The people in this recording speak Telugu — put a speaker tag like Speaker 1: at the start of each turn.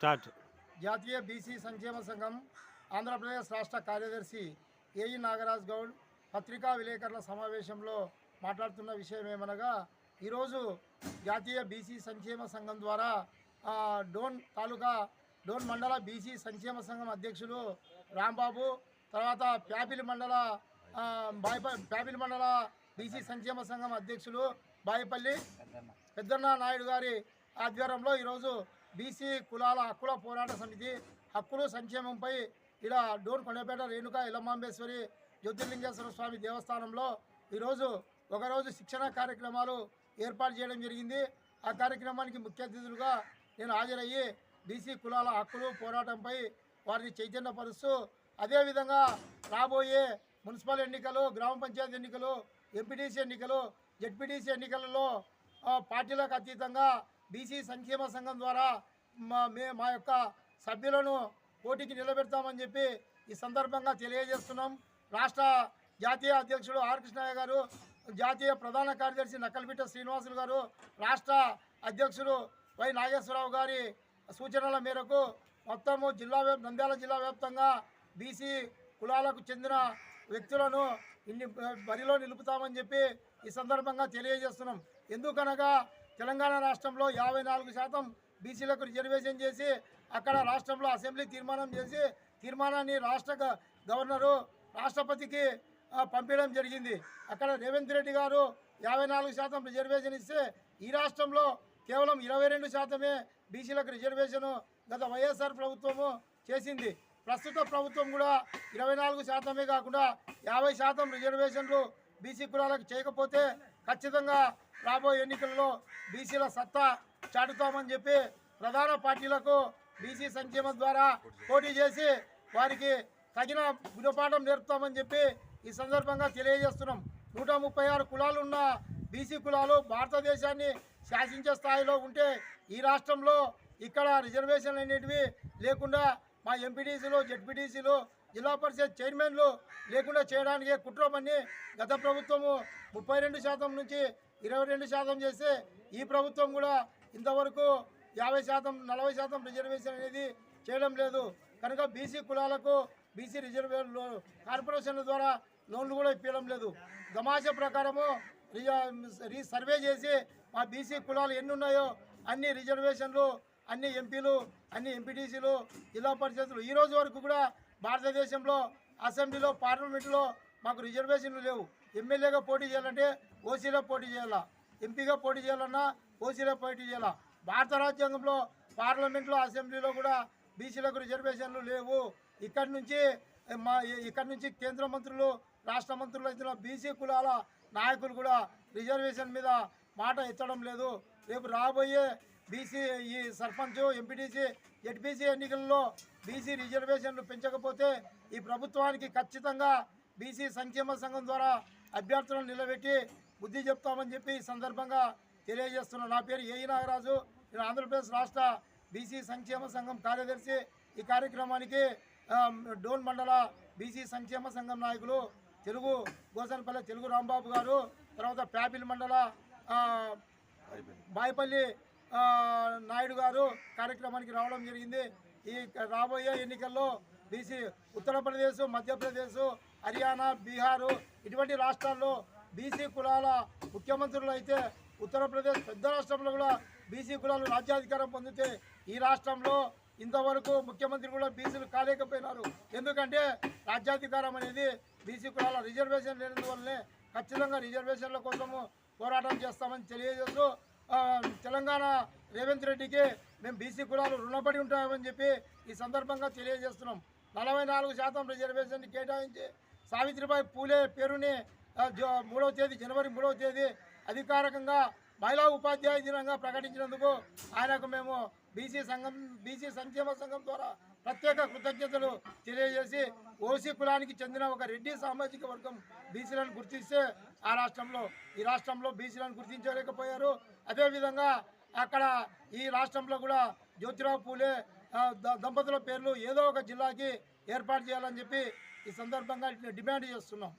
Speaker 1: స్టార్ట్.
Speaker 2: జాతీయ బీసీ సంక్షేమ సంఘం ఆంధ్రప్రదేశ్ రాష్ట్ర కార్యదర్శి ఏఈ నాగరాజ్ గౌడ్ పత్రికా విలేకరుల సమావేశంలో మాట్లాడుతున్న విషయం ఏమనగా ఈరోజు జాతీయ బీసీ సంక్షేమ సంఘం ద్వారా డోన్ తాలూకా డోన్ మండల బీసీ సంక్షేమ సంఘం అధ్యక్షులు రాంబాబు తర్వాత ప్యాపిలి మండల ఆ, ప్యాపిలి మండల బీసీ సంక్షేమ సంఘం అధ్యక్షులు బాయిపల్లి పెద్దన్న నాయుడు గారి ఆధ్వర్యంలో ఈరోజు బీసీ కులాల హక్కుల పోరాట సమితి హక్కులు సంక్షేమంపై ఇలా డోన్ కొండపేట రేణుక ఇలమాంబేశ్వరి జ్యోతిర్లింగేశ్వర స్వామి దేవస్థానంలో ఈరోజు ఒకరోజు శిక్షణ కార్యక్రమాలు ఏర్పాటు చేయడం జరిగింది. ఆ కార్యక్రమానికి ముఖ్య అతిథులుగా నేను హాజరయ్యి బీసీ కులాల హక్కులు పోరాటంపై వారిని చైతన్యపరుస్తూ అదేవిధంగా రాబోయే మున్సిపల్ ఎన్నికలు గ్రామ పంచాయతీ ఎన్నికలు ఎంపీటీసీ ఎన్నికలు జడ్పీటీసీ ఎన్నికలలో పార్టీలకు అతీతంగా బీసీ సంక్షేమ సంఘం ద్వారా మా మే మా యొక్క సభ్యులను పోటీకి నిలబెడతామని చెప్పి ఈ సందర్భంగా తెలియజేస్తున్నాం. రాష్ట్ర జాతీయ అధ్యక్షుడు ఆర్ కృష్ణయ్య గారు జాతీయ ప్రధాన కార్యదర్శి నక్కలపిట్ట శ్రీనివాసులు గారు రాష్ట్ర అధ్యక్షుడు వై నాగేశ్వరరావు గారి సూచనల మేరకు మొత్తము జిల్లా నంద్యాల జిల్లా వ్యాప్తంగా బీసీ కులాలకు చెందిన వ్యక్తులను ఇన్ని బరిలో నిలుపుతామని చెప్పి ఈ సందర్భంగా తెలియజేస్తున్నాం. ఎందుకనగా తెలంగాణ రాష్ట్రంలో యాభై నాలుగు శాతం బీసీలకు రిజర్వేషన్ చేసి అక్కడ రాష్ట్రంలో అసెంబ్లీ తీర్మానం చేసి తీర్మానాన్ని రాష్ట్ర గవర్నరు రాష్ట్రపతికి పంపించడం జరిగింది. అక్కడ రేవంత్ రెడ్డి గారు యాభై నాలుగు శాతం రిజర్వేషన్ ఇస్తే ఈ రాష్ట్రంలో కేవలం ఇరవై రెండు శాతమే బీసీలకు రిజర్వేషను గత వైఎస్ఆర్ ప్రభుత్వము చేసింది. ప్రస్తుత ప్రభుత్వం కూడా ఇరవై నాలుగు శాతమే కాకుండా యాభై శాతం రిజర్వేషన్లు బీసీ కులాలకు చేయకపోతే ఖచ్చితంగా రాబోయే ఎన్నికల్లో బీసీల సత్తా చాటుతామని చెప్పి ప్రధాన పార్టీలకు బీసీ సంక్షేమం ద్వారా పోటీ చేసి వారికి తగిన గుణపాఠం నేర్పుతామని చెప్పి ఈ సందర్భంగా తెలియజేస్తున్నాం. నూట ముప్పై ఆరు కులాలు ఉన్న బీసీ కులాలు భారతదేశాన్ని శాసించే స్థాయిలో ఉంటే ఈ రాష్ట్రంలో ఇక్కడ రిజర్వేషన్లు అనేటివి లేకుండా మా ఎంపీటీసీలు జెడ్పీటీసీలు జిల్లా పరిషత్ చైర్మన్లు లేకుండా చేయడానికి కుట్ర పని గత ప్రభుత్వము ముప్పై రెండు శాతం నుంచి ఇరవై రెండు శాతం చేస్తే ఈ ప్రభుత్వం కూడా ఇంతవరకు యాభై శాతం నలభై శాతం రిజర్వేషన్ అనేది చేయడం లేదు. కనుక బీసీ కులాలకు బీసీ రిజర్వే కార్పొరేషన్ల ద్వారా లోన్లు కూడా ఇప్పించడం లేదు. గమాష ప్రకారము రిజ- రీ సర్వే చేసి మా బీసీ కులాలు ఎన్ని ఉన్నాయో అన్ని రిజర్వేషన్లు అన్ని ఎంపీలు అన్ని ఎంపీటీసీలు జిల్లా పరిషత్తులు ఈరోజు వరకు కూడా భారతదేశంలో అసెంబ్లీలో పార్లమెంటులో మాకు రిజర్వేషన్లు లేవు. ఎమ్మెల్యేగా పోటీ చేయాలంటే ఓసీలో పోటీ చేయాలా? ఎంపీగా పోటీ చేయాలన్నా ఓసీలో పోటీ చేయాలా? భారత రాజ్యాంగంలో పార్లమెంట్లో అసెంబ్లీలో కూడా బీసీలకు రిజర్వేషన్లు లేవు. ఇక్కడి నుంచి మా ఇక్కడి నుంచి కేంద్ర మంత్రులు రాష్ట్ర మంత్రులు ఇచ్చిన బీసీ కులాల నాయకులు కూడా రిజర్వేషన్ మీద మాట ఎత్తడం లేదు. రేపు రాబోయే బీసీ ఈ సర్పంచ్ ఎంపీటీసీ జడ్పీసీ ఎన్నికల్లో బీసీ రిజర్వేషన్లు పెంచకపోతే ఈ ప్రభుత్వానికి ఖచ్చితంగా బీసీ సంక్షేమ సంఘం ద్వారా అభ్యర్థులను నిలబెట్టి బుద్ధి చెప్తామని చెప్పి ఈ సందర్భంగా తెలియజేస్తున్నాను నా పేరు ఏఈ నాగరాజు. నేను ఆంధ్రప్రదేశ్ రాష్ట్ర బీసీ సంక్షేమ సంఘం కార్యదర్శి. ఈ కార్యక్రమానికి డోన్ మండల బీసీ సంక్షేమ సంఘం నాయకులు తెలుగు గోసనపల్లి తెలుగు రాంబాబు గారు తర్వాత ప్యాపిల్ మండల బాయిపల్లి నాయుడు గారు కార్యక్రమానికి రావడం జరిగింది. ఈ రాబోయే ఎన్నికల్లో బీసీ ఉత్తరప్రదేశ్ మధ్యప్రదేశ్ హర్యానా బీహారు ఇటువంటి రాష్ట్రాల్లో బీసీ కులాల ముఖ్యమంత్రులు అయితే ఉత్తరప్రదేశ్ పెద్ద రాష్ట్రంలో కూడా బీసీ కులాలు రాజ్యాధికారం పొందితే ఈ రాష్ట్రంలో ఇంతవరకు ముఖ్యమంత్రి కూడా బీసీలు కాలేకపోయినారు. ఎందుకంటే రాజ్యాధికారం అనేది బీసీ కులాల రిజర్వేషన్ లేనందువల్లనే ఖచ్చితంగా రిజర్వేషన్ల కోసము పోరాటం చేస్తామని తెలియజేస్తూ తెలంగాణ రేవంత్ రెడ్డికి మేము బీసీ కులాలు రుణపడి ఉంటామని చెప్పి ఈ సందర్భంగా తెలియజేస్తున్నాం. నలభై నాలుగు శాతం రిజర్వేషన్ కేటాయించి సావిత్రిబాయి పూలే పేరుని మూడవ తేదీ జనవరి మూడవ తేదీ అధికారికంగా మహిళా ఉపాధ్యాయ దినంగా ప్రకటించినందుకు ఆయనకు మేము బీసీ సంఘం బీసీ సంక్షేమ సంఘం ద్వారా ప్రత్యేక కృతజ్ఞతలు తెలియజేసి ఓసీ కులానికి చెందిన ఒక రెడ్డి సామాజిక వర్గం బీసీలను గుర్తిస్తే ఆ రాష్ట్రంలో ఈ రాష్ట్రంలో బీసీలను గుర్తించలేకపోయారు. అదేవిధంగా అక్కడ ఈ రాష్ట్రంలో కూడా జ్యోతిరావు పూలే దంపతుల పేర్లు ఏదో ఒక జిల్లాకి ఏర్పాటు చేయాలని చెప్పి ఈ సందర్భంగా డిమాండ్ చేస్తున్నాం.